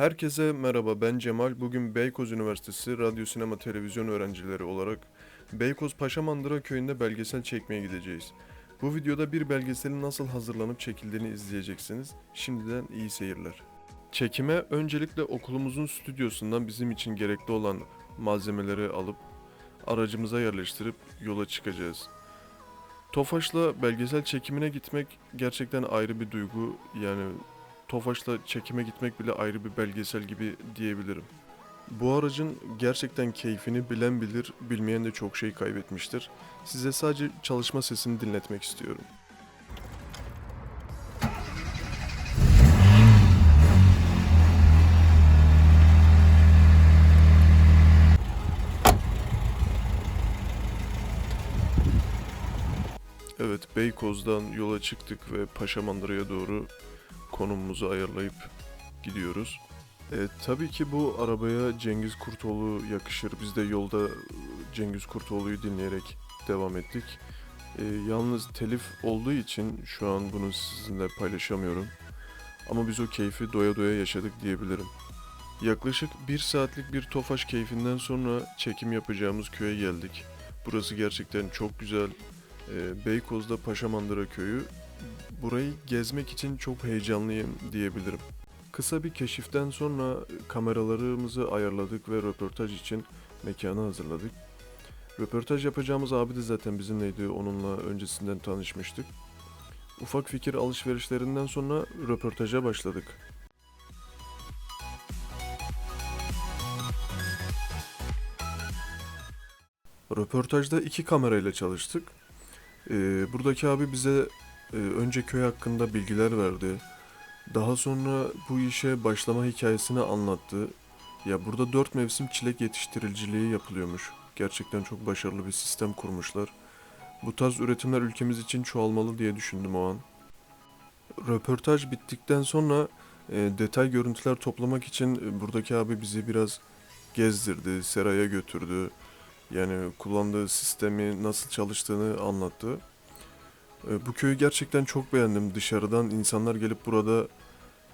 Herkese merhaba ben Cemal. Bugün Beykoz Üniversitesi Radyo Sinema Televizyon öğrencileri olarak Beykoz Paşamandıra köyünde belgesel çekmeye gideceğiz. Bu videoda bir belgeselin nasıl hazırlanıp çekildiğini izleyeceksiniz. Şimdiden iyi seyirler. Çekime öncelikle okulumuzun stüdyosundan bizim için gerekli olan malzemeleri alıp aracımıza yerleştirip yola çıkacağız. Tofaş'la belgesel çekimine gitmek gerçekten ayrı bir duygu. Yani Tofaş'la çekime gitmek bile ayrı bir belgesel gibi diyebilirim. Bu aracın gerçekten keyfini bilen bilir, bilmeyen de çok şey kaybetmiştir. Size sadece çalışma sesini dinletmek istiyorum. Evet, Beykoz'dan yola çıktık ve Paşamandıra'ya doğru konumumuzu ayarlayıp gidiyoruz. E, tabii ki bu arabaya Cengiz Kurtoğlu yakışır. Biz de yolda Cengiz Kurtoğlu'yu dinleyerek devam ettik. E, yalnız telif olduğu için şu an bunu sizinle paylaşamıyorum. Ama biz o keyfi doya doya yaşadık diyebilirim. Yaklaşık bir saatlik bir Tofaş keyfinden sonra çekim yapacağımız köye geldik. Burası gerçekten çok güzel. E, Beykoz'da Paşamandıra köyü Burayı gezmek için çok heyecanlıyım diyebilirim. Kısa bir keşiften sonra kameralarımızı ayarladık ve röportaj için mekanı hazırladık. Röportaj yapacağımız abi de zaten bizimleydi. Onunla öncesinden tanışmıştık. Ufak fikir alışverişlerinden sonra röportaja başladık. Röportajda iki kamerayla çalıştık. Ee, buradaki abi bize önce köy hakkında bilgiler verdi. Daha sonra bu işe başlama hikayesini anlattı. Ya burada dört mevsim çilek yetiştiriciliği yapılıyormuş. Gerçekten çok başarılı bir sistem kurmuşlar. Bu tarz üretimler ülkemiz için çoğalmalı diye düşündüm o an. Röportaj bittikten sonra e, detay görüntüler toplamak için e, buradaki abi bizi biraz gezdirdi, seraya götürdü. Yani kullandığı sistemi nasıl çalıştığını anlattı. E, Bu köyü gerçekten çok beğendim. Dışarıdan insanlar gelip burada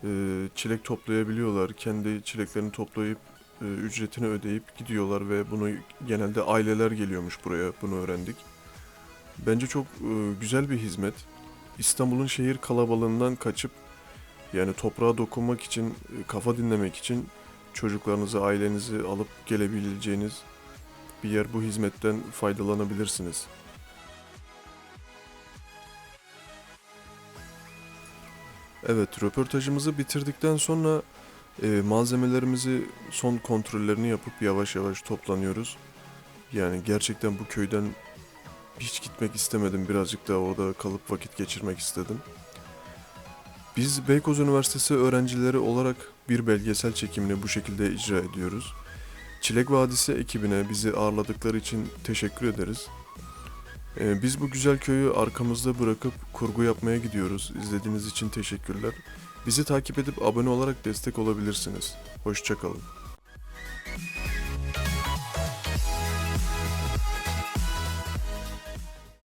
e, çilek toplayabiliyorlar. Kendi çileklerini toplayıp e, ücretini ödeyip gidiyorlar ve bunu genelde aileler geliyormuş buraya. Bunu öğrendik. Bence çok e, güzel bir hizmet. İstanbul'un şehir kalabalığından kaçıp yani toprağa dokunmak için, kafa dinlemek için çocuklarınızı, ailenizi alıp gelebileceğiniz bir yer bu hizmetten faydalanabilirsiniz. Evet, röportajımızı bitirdikten sonra e, malzemelerimizi son kontrollerini yapıp yavaş yavaş toplanıyoruz. Yani gerçekten bu köyden hiç gitmek istemedim. Birazcık daha orada kalıp vakit geçirmek istedim. Biz Beykoz Üniversitesi öğrencileri olarak bir belgesel çekimini bu şekilde icra ediyoruz. Çilek Vadisi ekibine bizi ağırladıkları için teşekkür ederiz. Ee, biz bu güzel köyü arkamızda bırakıp kurgu yapmaya gidiyoruz. İzlediğiniz için teşekkürler. Bizi takip edip abone olarak destek olabilirsiniz. Hoşçakalın.